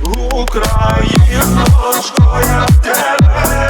Україночко, я тебе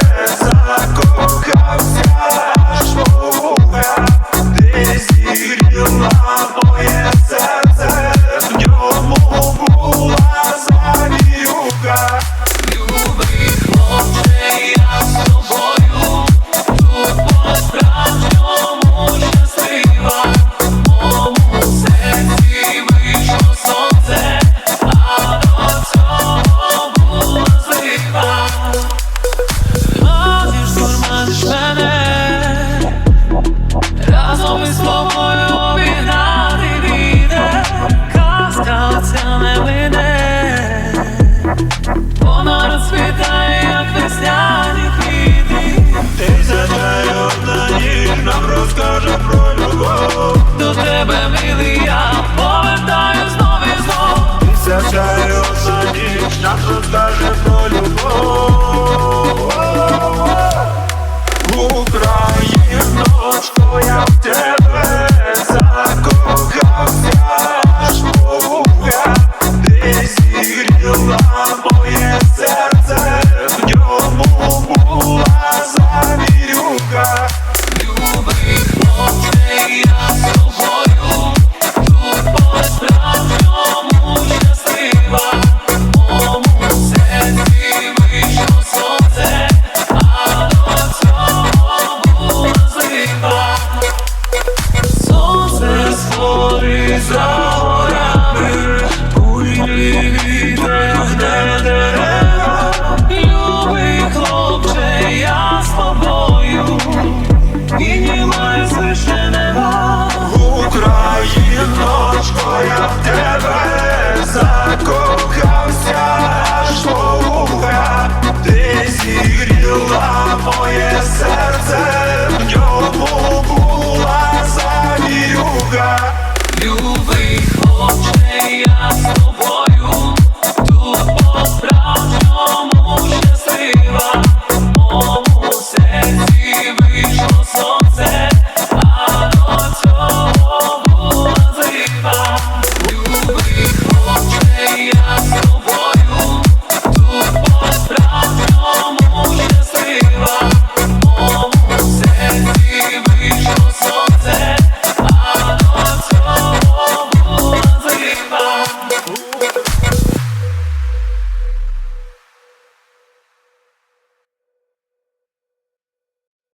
Як весняні квіти Тисяча й одна ніж нам розкаже про любов. До тебе, милий, я повертаю знов і знов Тисяча й одна ніч нам розкаже про любов